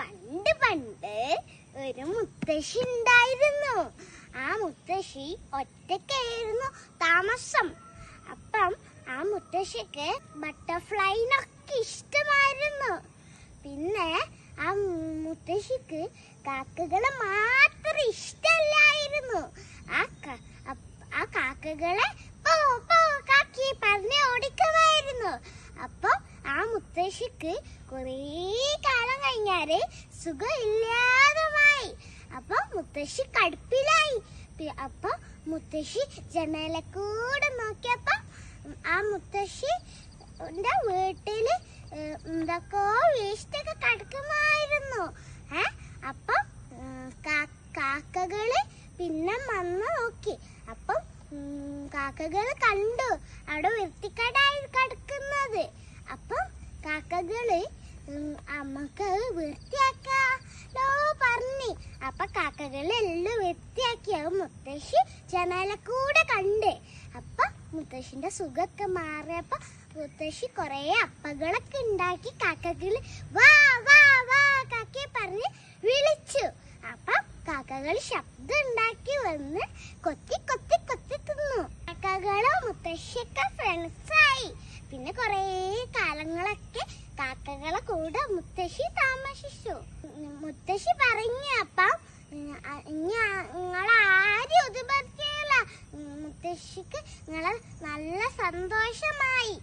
പണ്ട് പണ്ട് ഒരു മുത്തശ്ശി ഉണ്ടായിരുന്നു. ആ മുത്തശ്ശി ഒറ്റയ്ക്കായിരുന്നു താമസം. അപ്പം ആ മുത്തശ്ശിക്ക് ബട്ടർഫ്ലൈനൊക്കെ ഇഷ്ടമായിരുന്നു. പിന്നെ ആ മുത്തശ്ശിക്ക് കാക്കകളെ മാത്രം ഇഷ്ടമല്ലായിരുന്നു. ആ ആ കാക്കകളെ പോ പോ കാക്കി പറഞ്ഞ് ഓടിക്കുമായിരുന്നു. അപ്പൊ ആ മുത്തശ്ശിക്ക് കുറേ കാലം കഴിഞ്ഞാൽ സുഖമില്ലാതായി. അപ്പൊ മുത്തശ്ശി കടുപ്പിലായി. അപ്പൊ മുത്തശ്ശി ജനലക്കൂടെ നോക്കിയപ്പോ ആ മുത്തശ്ശി വീട്ടിൽ എന്തൊക്കെ വേസ്റ്റൊക്കെ കിടക്കുമായിരുന്നു. ഏ അപ്പൊ കാക്കകൾ പിന്നെ വന്ന് നോക്കി. അപ്പം കാക്കകൾ കണ്ടു. അവിടെ വൃത്തിക്കേടായി കിടക്കുന്നത്. അപ്പൊ കാക്കകൾ അമ്മയ്ക്ക് അത് വൃത്തിയാക്കാലോ പറഞ്ഞു. അപ്പൊ കാക്കകളെല്ലാം വൃത്തിയാക്കി. അത് മുത്തശ്ശി ജനാലക്കൂടെ കണ്ട്. അപ്പൊ മുത്തശ്ശിന്റെ സുഖമൊക്കെ മാറിയപ്പോ മുത്തശ്ശി കൊറേ അപ്പകളൊക്കെ ഉണ്ടാക്കി കാക്കകൾ വാ വാ വാ കാക്കയെ പറഞ്ഞ് വിളിച്ചു. അപ്പൊ കാക്കകൾ ശബ്ദം ഉണ്ടാക്കി വന്ന് കൊത്തി കൊത്തി കൊത്തി തിന്നു. കാക്കകളോ മുത്തശ്ശിയൊക്കെ ഫ്രണ്ട്സായി പിന്നെ കൊറേ കാലങ്ങളൊക്കെ കാക്കകളെ കൂടെ മുത്തശ്ശി താമസിച്ചു. മുത്തശ്ശി പറഞ്ഞു അപ്പം നിങ്ങളാരും പറ്റിയല്ല മുത്തശ്ശിക്ക് നിങ്ങളെ നല്ല സന്തോഷമായി.